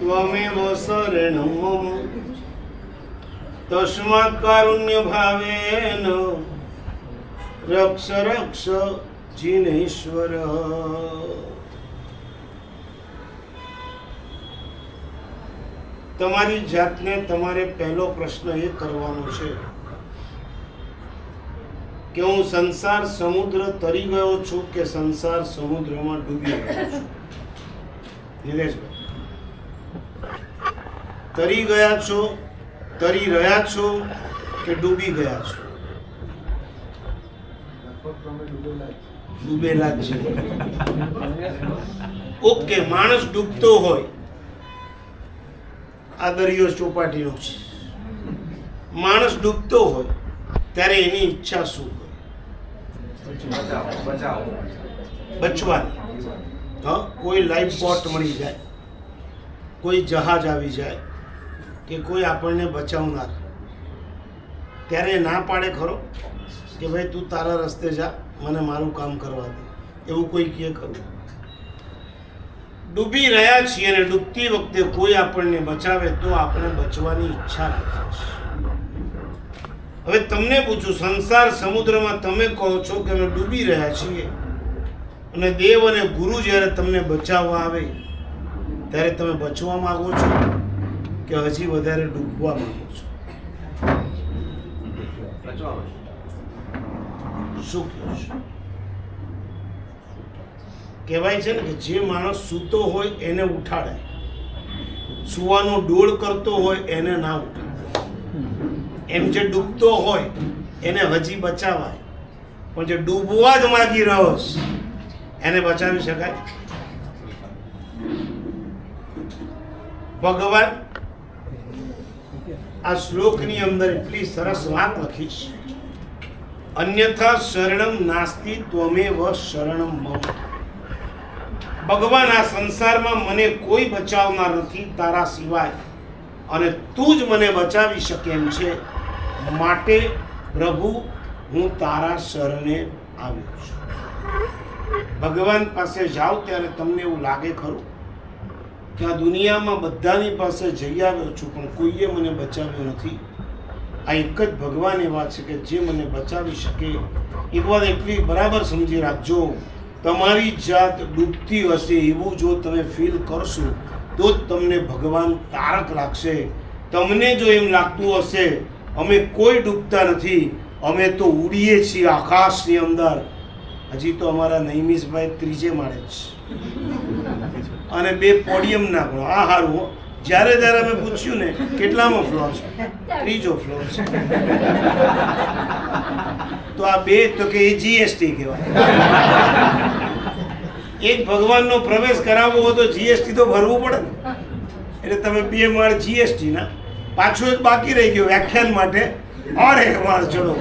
ત્વમેવ શરણમ મમ તસ્માત કારુણ્ય ભાવેન રક્ષ રક્ષ જીનેશ્વર તમારી જાતને તમારે પહેલો પ્રશ્ન એ કરવાનો છે કે હું સંસાર સમુદ્ર તરી ગયો છું કે સંસાર સમુદ્રમાં ડૂબી ગયો છું? નિલેશભાઈ. તરી ગયા છો, તરી રહ્યા છો કે ડૂબી ગયા છો? ડૂબેલા છે. ઓકે માણસ ડૂબતો હોય, આ દરિયો ચોપાટીનો છે. માણસ ડૂબતો હોય, ત્યારે એની ઈચ્છા શું હોય? બચવાની. કોઈ લાઈફ બોટ મળી જાય, કોઈ જહાજ આવી જાય કે કોઈ આપણને બચાવનાર ત્યારે ના પાડે ખરો કે ભાઈ તું તારા રસ્તે જા, મને મારું કામ કરવા દે. એવું કોઈ કહે ખરું? ડૂબી રહ્યા છીએ અને ડૂબતી વખતે કોઈ આપણને બચાવે તો આપણે બચવાની ઈચ્છા રાખીએ હવે તમને પૂછું, સંસાર સમુદ્રમાં તમે કહો છો કે અમે ડૂબી રહ્યા છીએ અને દેવ અને ગુરુ જ્યારે તમને બચાવવા આવે, ત્યારે તમે બચવા માંગો છો? કે હજી વધારે ડૂબવા માંગો છો? શું કહો છો? કહેવાય છે ને કે જે માણસ સૂતો હોય એને ઉઠાડે. સુવાનો ડોળ કરતો હોય એને ના ઉઠાડે. એમ જે ડૂબતો હોય એને હજી બચાવાય. પણ જે ડૂબવા જ માગી રહ્યો છે, એને બચાવી શકાય? ભગવાન આ શ્લોકની અંદર એટલી સરસ વાત લખી છે. અન્યથા શરણમ નાસ્તિ ત્વમેવ શરણમ મમ. ભગવાન આ સંસારમાં મને કોઈ બચાવનાર નથી, તારા સિવાય. અને તું જ મને બચાવી શકે એમ છે. માટે પ્રભુ, હું તારા શરણે આવ્યો છું. ભગવાન પાસે જાઓ ત્યારે તમને એવું લાગે ખરું? કે આ દુનિયામાં બધાની પાસે જઈ આવ્યો છું, પણ કોઈએ મને બચાવ્યો નથી. આ એક જ ભગવાન એવા છે કે જે મને બચાવી શકે. એક વાત એટલી બરાબર સમજી રાખજો. તમારી જાત ડૂબતી હશે એવું જો તમે ફીલ કરશો, તો જ તમને ભગવાન તારક લાગશે. તમને જો એમ લાગતું હશે, અમે કોઈ ડૂબતા નથી, અમે તો ઉડીએ છીએ આકાશની અંદર. હજી તો અમારા નૈમિષભાઈ ત્રીજે માળે છે અને બે પોડિયમ નાખો. આ હો. જ્યારે જ્યારે અમે પૂછ્યું ને, કેટલામો ફ્લોર છે? ત્રીજો ફ્લોર છે. તો આ બે તો કે એ જીએસટી કહેવાય. એક ભગવાનનો પ્રવેશ કરાવવો હોય તો જીએસટી તો ભરવું પડે ને. એટલે તમે બે માળ જીએસટી ના પાછું એક બાકી રહી ગયું વ્યાખ્યાન માટે. એક માળ ચડો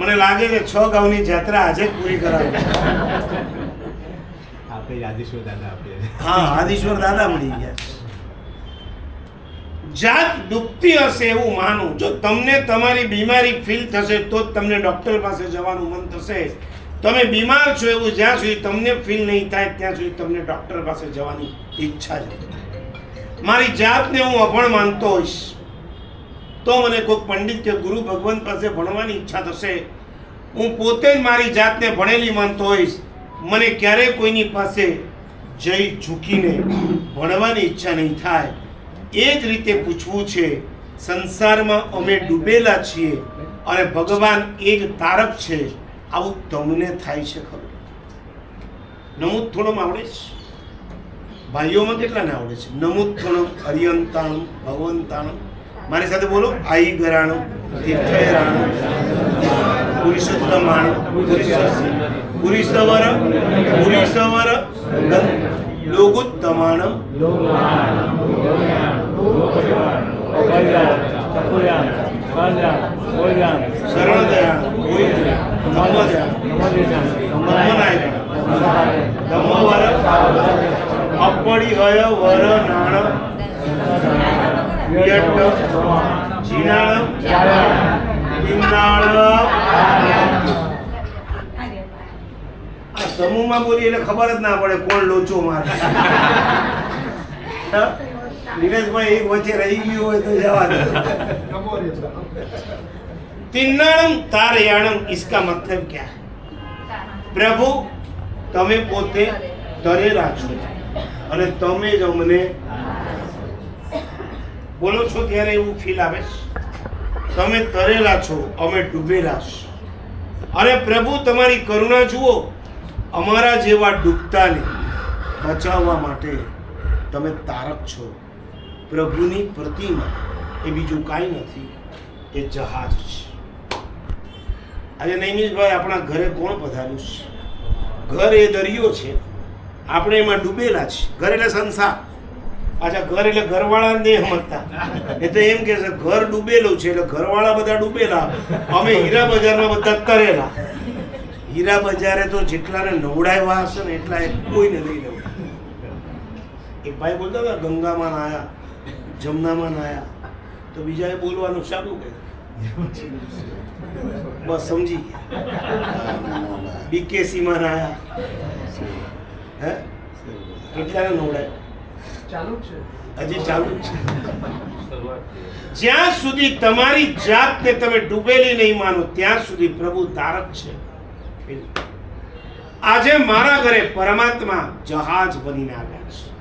મને લાગે કે છ ગાઉની જાત્રા આજે પૂરી કરાવી. આપણે આદિશ્વર દાદા આપીએ હા, આદિશ્વર દાદા મળી ગયા. જાત દુખતી હશે એવું માનું. જો તમને તમારી બીમારી ફીલ થશે, તો જ તમને ડૉક્ટર પાસે જવાનું મન થશે. તમે બીમાર છો એવું જ્યાં સુધી તમને ફીલ નહીં થાય, ત્યાં સુધી તમને ડૉક્ટર પાસે જવાની ઈચ્છા છે મારી જાતને હું અભણ માનતો હોઈશ. તો મને કોઈ પંડિત કે ગુરુ ભગવાન પાસે ભણવાની ઈચ્છા થશે. હું પોતે જ મારી જાતને ભણેલી માનતો હોઈશ. મને ક્યારેય કોઈની પાસે જઈ ઝૂકીને ભણવાની ઈચ્છા નહીં થાય. એ જ રીતે પૂછવું છે, સંસારમાં અમે ડૂબેલા છીએ અને ભગવાન એ જ તારક છે. આવું તમને થાય છે ખબર નમૂદ થોડોમાં આવડે છે? ભાઈઓમાં કેટલાને આવડે છે? નમૂદ થોડો હરિયંતાણું ભગવંતાણું મારી સાથે બોલો, આઈ ગરાણું તીર્થયરાણું પુરુષોત્તમાણું પુરીસવર પુરીસવર લોગુત્તમાણમ શરણદયાણ ધમ્મદયાણ ધમ્મનાયક ધમ્મવર અપડિહય વર નાણ યટ જીનાણ કિન્નાળ આ સમૂહમાં બોલી એટલે ખબર જ ના પડે કોણ લોચો મારે હા? દિનેશભાઈ એક વચ્ચે રહી ગયું હોય તો જવા દો તિન્નાણમ તારયાણમ इसका मतलब क्या है પ્રભુ તમે પોતે તરેલા છો અને તમે જ અમને બોલો છો ત્યારે એવું ફીલ આવે છે તમે તરેલા છો, અમે ડૂબેલા અને પ્રભુ, તમારી કરુણા જુઓ, અમારા જેવા ડૂબતાને બચાવવા માટે તમે તારક છો. પ્રભુની પ્રતિમા એ બીજું કાંઈ નથી, એ જહાજ છે. આજે નૈમિષભાઈ આપણા ઘરે કોણ પધાર્યું છે? ઘર એ દરિયો છે. આપણે એમાં ડૂબેલા છે ઘર એટલે સંસાર. પાછા ઘર એટલે ઘરવાળા ને સમજતા એ તો એમ કે છે ઘર ડૂબેલું છે એટલે ઘરવાળા બધા ડૂબેલા. અમે હીરા બજારમાં બધા તરેલા હીરા બજારે તો જેટલાને નવડાવ્યા હશે ને એટલા એ કોઈને નહીં નવડાવ્યા. એક ભાઈ બોલતા હતા ગંગામાં નાયા જમનામાં નાયા તો બીજાએ બોલવાનું ચાલુ કે બસ સમજી ગયા. બીકેસીમાં નાયા હે? કેટલાને નવડાવ્યા? છે હજી ચાલુ જ છે જ્યાં સુધી તમારી જાતને તમે ડૂબેલી નહીં માનો ત્યાં સુધી પ્રભુ તારક છે આજે મારા ઘરે પરમાત્મા જહાજ બનીને આવ્યા છે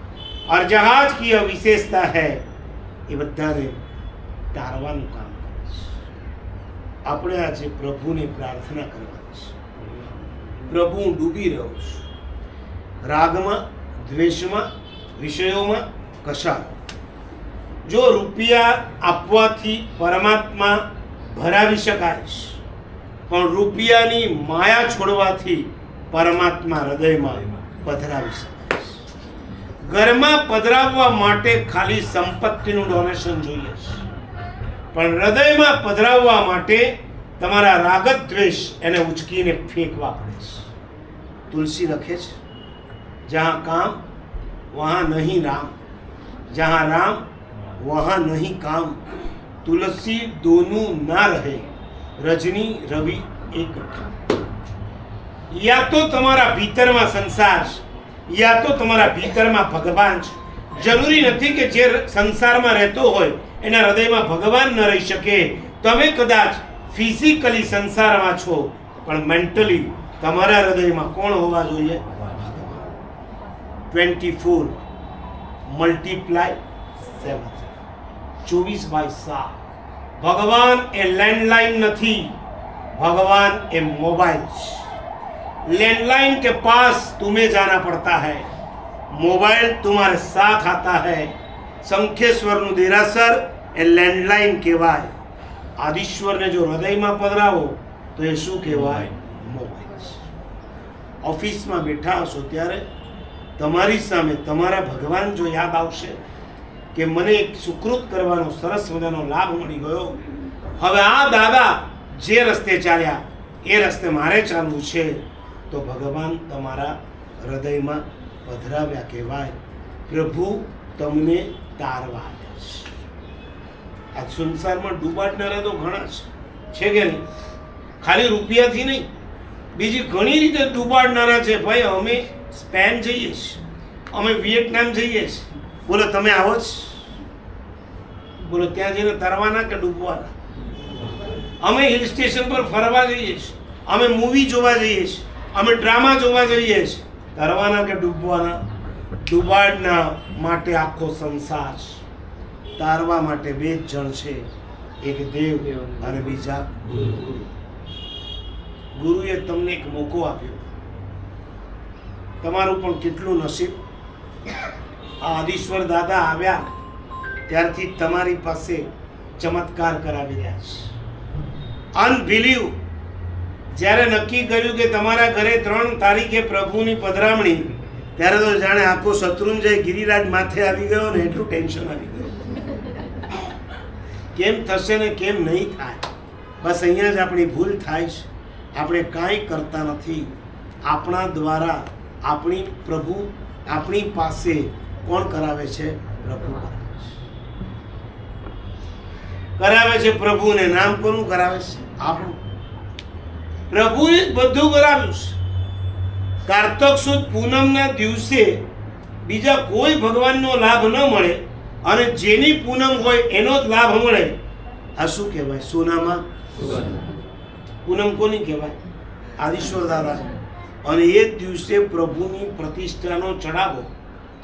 और जहाज की यह विशेषता है એ બધાને તારવાનું કામ કરે છે આપણે આજે પ્રભુને પ્રાર્થના કરવાની છે પ્રભુ હું ડૂબી રહ્યો છું રાગમાં દ્વેષમાં વિષયોમાં કશા જો રૂપિયા આપવાથી પરમાત્મા ભરાવી શકાય પણ રૂપિયાની માયા છોડવાથી પરમાત્મા હૃદયમાં પધરાવી શકાય ઘરમાં પધરાવવા માટે ખાલી સંપત્તિનું ડોનેશન જોઈએ પણ હૃદયમાં પધરાવવા માટે તમારા રાગત દ્વેષ એને ઉચકીને ફેંકવા પડે છે. તુલસી લખે છે, જ્યાં કામ वहाँ नहीं राम जहाँ राम वहाँ नहीं काम तुलसी दोनों ना રહે રજની રવિ એક યા તો તમારા ભીતરમાં સંસાર છે યા તો તમારા ભીતરમાં ભગવાન છે જરૂરી નથી કે જે સંસારમાં રહેતો હોય એના હૃદયમાં ભગવાન ન રહી શકે તમે કદાચ ફિઝિકલી સંસારમાં છો પણ મેન્ટલી તમારા હૃદયમાં કોણ હોવા જોઈએ 24 મલ્ટીપ્લાય 7 24 બાય 7 ભગવાન એ લેન્ડલાઇન નથી ભગવાન એ મોબાઈલ लैंडलाइन के पास तुम्हें जाना पड़ता है। मोबाइल तुम्हारे साथ आता है। સંખેશ્વરનું દેરાસર એ લેન્ડલાઇન કહેવાય આદિશ્વરને જો હૃદયમાં પધરાવો તો એ શું કહેવાય મોબાઈલ ઓફિસમાં બેઠા હશો ત્યારે તમારી સામે તમારા ભગવાન જો યાદ આવશે કે મને એક સુકૃત કરવાનો સરસ મજાનો લાભ મળી ગયો. હવે આ દાદા જે રસ્તે ચાલ્યા, એ રસ્તે મારે ચાલવું છે. તો ભગવાન તમારા હૃદયમાં પધરાવ્યા કહેવાય. પ્રભુ તમને તારવા છે. આ સંસારમાં ડૂબાડનારા તો ઘણા છે. છે કે નહીં? ખાલી રૂપિયાથી નહીં. બીજી ઘણી રીતે ડૂબાડનારા છે. ભાઈ, અમે સ્પેન જઈએ છીએ અમે વિયેટનામ જઈએ છીએ બોલો, તમે આવો જ. બોલો, ત્યાં જઈને તરવાના કે ડૂબવાના? અમે હિલ સ્ટેશન પર ફરવા જઈએ છીએ અમે મૂવી જોવા જઈએ છીએ અમે ડ્રામા જોવા જઈએ છીએ તરવાના કે ડૂબવાના? ડૂબાડના માટે આખો સંસાર તારવા માટે બે જ જણ છે. એક દેવ અને બીજા ગુરુ. ગુરુએ તમને એક મોકો આપ્યો. તમારું પણ કેટલું નસીબ. આ આદિશ્વર દાદા આવ્યા ત્યારથી તમારી પાસે ચમત્કાર કરાવી રહ્યા છે. અનબિલીવ જ્યારે નક્કી કર્યું કે તમારા ઘરે ત્રણ તારીખે પ્રભુની પધરામણી, ત્યારે તો જાણે આખો શત્રુંજય ગિરિરાજ માથે આવી ગયો ને એટલું ટેન્શન આવી ગયું. કેમ થશે ને કેમ નહીં થાય? બસ અહીંયા જ આપણી ભૂલ થાય છે. આપણે કાંઈ કરતા નથી. આપણા દ્વારા આપણી પ્રભુ આપણી પાસે કોણ કરાવે છે? પ્રભુ કરાવે છે. પ્રભુને નામ કોનું કરાવે છે? આપણું. પ્રભુએ બધું કરાવ્યું છે. કાર્તક સુદ પૂનમના દિવસે બીજા કોઈ ભગવાનનો લાભ ન મળે અને જેની પૂનમ હોય એનો જ લાભ મળે. આ શું કહેવાય? સોનામાં? પૂનમ કોની કહેવાય? આદિશ્વર દાદા અને એ જ દિવસે પ્રભુની પ્રતિષ્ઠાનો ચડાવો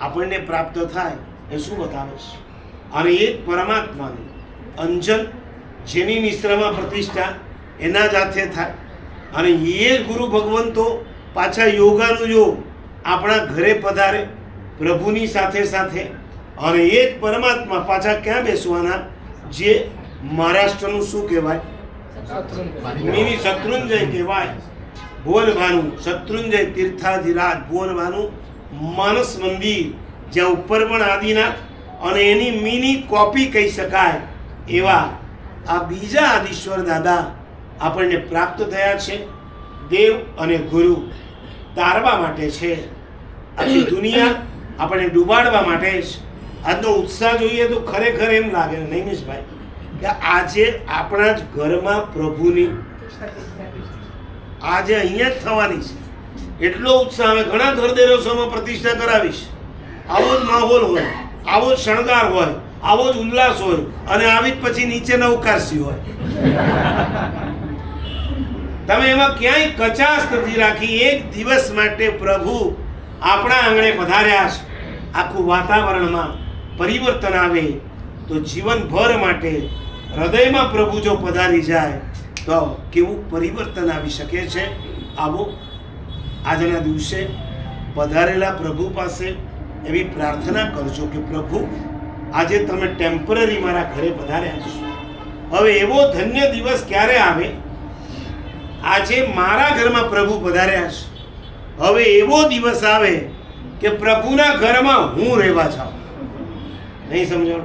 આપણને પ્રાપ્ત થાય એ શું બતાવે છે? અને એ જ પરમાત્માની અંજન જેની નિશ્રામાં પ્રતિષ્ઠા એના જાતે થાય. અને એ ગુરુ ભગવંતો પાછા યોગાનું યોગ આપણા ઘરે પધારે પ્રભુની સાથે સાથે. અને એ જ પરમાત્મા પાછા ક્યાં બેસવાના? જે મહારાષ્ટ્રનું શું કહેવાય? મિની શત્રુંજય કહેવાય. ભુવનભાનું, શત્રુંજય તીર્થાધિરાજ ભુવનભાનું, માનસ મંદિર, જ્યાં ઉપર પણ આદિનાથ અને એની મિની કોપી કહી શકાય એવા આ બીજા આદિશ્વર દાદા આપણને પ્રાપ્ત થયા છે. દેવ અને ગુરુ તારવા માટે છે. આખી દુનિયા આપણને ડૂબાડવા માટે જ. આજનો ઉત્સાહ જોઈએ તો ખરેખર એમ લાગે નૈમિષભાઈ કે આજે આપણા જ ઘરમાં પ્રભુની આજે અહીંયા જ થવાની છે. એટલો ઉત્સાહ અમે ઘણા ઘરદેરોસોમાં પ્રતિષ્ઠા કરાવીશ. આવો જ માહોલ હોય, આવો જ શણગાર હોય, આવો જ ઉલ્લાસ હોય અને આવી જ પછી નીચે નવકારસી હોય. તમે એમાં ક્યાંય કચાશ નથી રાખી, એક દિવસ માટે પ્રભુ આપણા આંગણે પધાર્યા છે. આખું વાતાવરણમાં પરિવર્તન આવે તો જીવનભર માટે હૃદયમાં પ્રભુ જો પધારી જાય તો કેવું પરિવર્તન આવી શકે છે? આવો આજના દિવસે પધારેલા પ્રભુ પાસે એવી પ્રાર્થના કરજો કે પ્રભુ, આજે તમે ટેમ્પરરી મારા ઘરે પધાર્યા છો. હવે એવો ધન્ય દિવસ ક્યારે આવે? આજે મારા ઘરમાં પ્રભુ પધાર્યા છે. હવે એવો દિવસ આવે કે પ્રભુના ઘરમાં હું રહેવા જાઉં. નહીં સમજણ?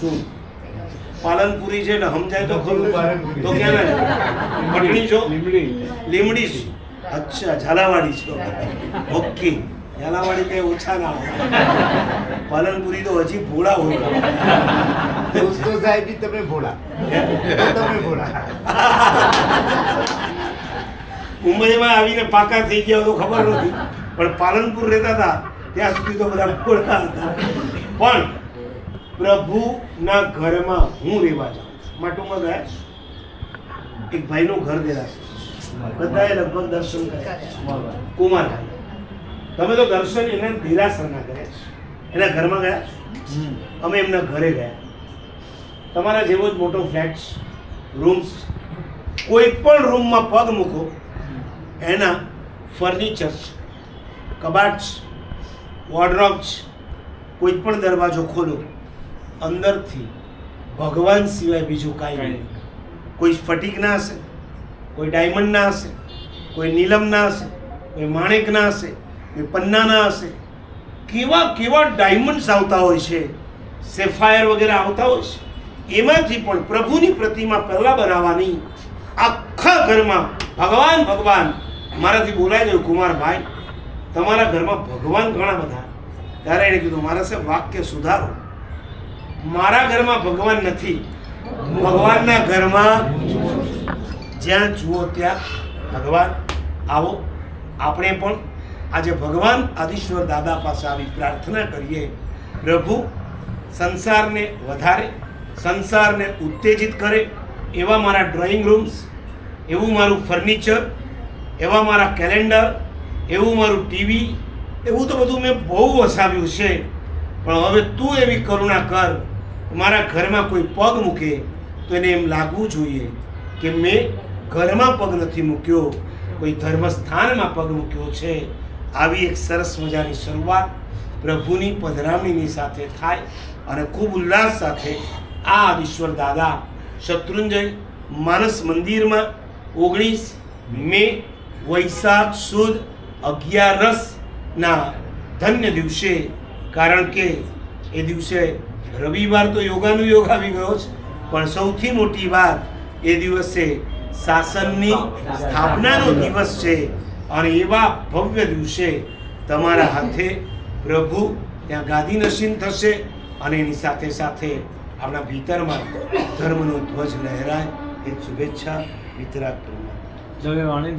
શું? પાલનપુરી છે એટલે સમજાય તો ખરું. તો ક્યાં ના પટણી છો? લીમડી. છું? અચ્છા ઝાલાવાડી છો. ઓકે. ઝાલાવાડી કઈ ઓછા ના પાલનપુરી તો હજી ભોળા હોય. દોસ્તો સાહેબ તમે ભોળા. તમે ભોળા. મુંબઈમાં આવીને પાકા થઈ ગયા તો ખબર નથી. પણ પાલનપુર રહેતા હતા ત્યાં સુધી તો બધા ભોળા હતા. પણ પ્રભુના ઘરમાં હું રહેવા જાઉં. માટુમાં ગયા? એક ભાઈનું ઘર દેરાશે. બધાએ લગભગ દર્શન કર્યા. કુમારભાઈ તમે તો દર્શન એના દેરાસરના કર્યા છે. એના ઘરમાં ગયા? અમે એમના ઘરે ગયા. તમારા જેવો જ મોટો ફ્લેટ રૂમ્સ કોઈ પણ રૂમમાં પગ મૂકો એના ફર્નિચર કબાટ વોર્ડરોબ કોઈ પણ દરવાજો ખોલો. અંદરથી ભગવાન સિવાય બીજું કાંઈ નહીં. કોઈ સ્ફટિક ના હશે કોઈ ડાયમંડ ના હશે કોઈ નીલમ ના હશે કોઈ માણેક ના હશે કોઈ પન્ના ના હશે. કેવા કેવા ડાયમંડ્સ આવતા હોય છે સેફાયર વગેરે આવતા હોય છે. એમાંથી પણ પ્રભુની પ્રતિમા પહેલાં બનાવવાની આખા ઘરમાં ભગવાન ભગવાન. મારાથી બોલાઈ ગયું કુમારભાઈ. તમારા ઘરમાં ભગવાન ઘણા બધા. ત્યારે એણે કીધું મારા સાહેબ વાક્ય સુધારો. મારા ઘરમાં ભગવાન નથી. ભગવાનના ઘરમાં જ્યાં જુઓ ત્યાં ભગવાન. આવો, આપણે પણ આજે ભગવાન આદિશ્વર દાદા પાસે આવી પ્રાર્થના કરીએ. પ્રભુ, સંસારને વધારે, સંસારને ઉત્તેજિત કરે. એવા મારા ડ્રોઈંગ રૂમ્સ એવું મારું ફર્નિચર એવા મારા કેલેન્ડર એવું મારું ટીવી એવું તો બધું મેં બહુ વસાવ્યું છે. પણ હવે તું એવી કરુણા કર. મારા ઘરમાં કોઈ પગ મૂકે તો એને એમ લાગવું જોઈએ કે મેં ઘરમાં પગ નથી મૂક્યો, કોઈ ધર્મસ્થાનમાં પગ મૂક્યો છે. આવી એક સરસ મજાની શરૂઆત પ્રભુની પધરામણીની સાથે થાય અને ખૂબ ઉલ્લાસ સાથે આ આદિશ્વર દાદા શત્રુંજય માનસ મંદિરમાં ઓગણીસ મે વૈશાખ સુદ અગિયારસના ધન્ય દિવસે, કારણ કે એ દિવસે રવિવાર તો યોગાનું યોગ આવી ગયો છે પણ સૌથી મોટી વાત એ દિવસે શાસનની સ્થાપનાનો દિવસ છે અને એવા ભવ્ય દિવસે તમારા હાથે પ્રભુ ત્યાં ગાદી નસીન થશે અને એની સાથે સાથે આપણા ભીતરમાં ધર્મનો ધ્વજ લહેરાય. એ શુભેચ્છા વિતરાગ જવે વાણી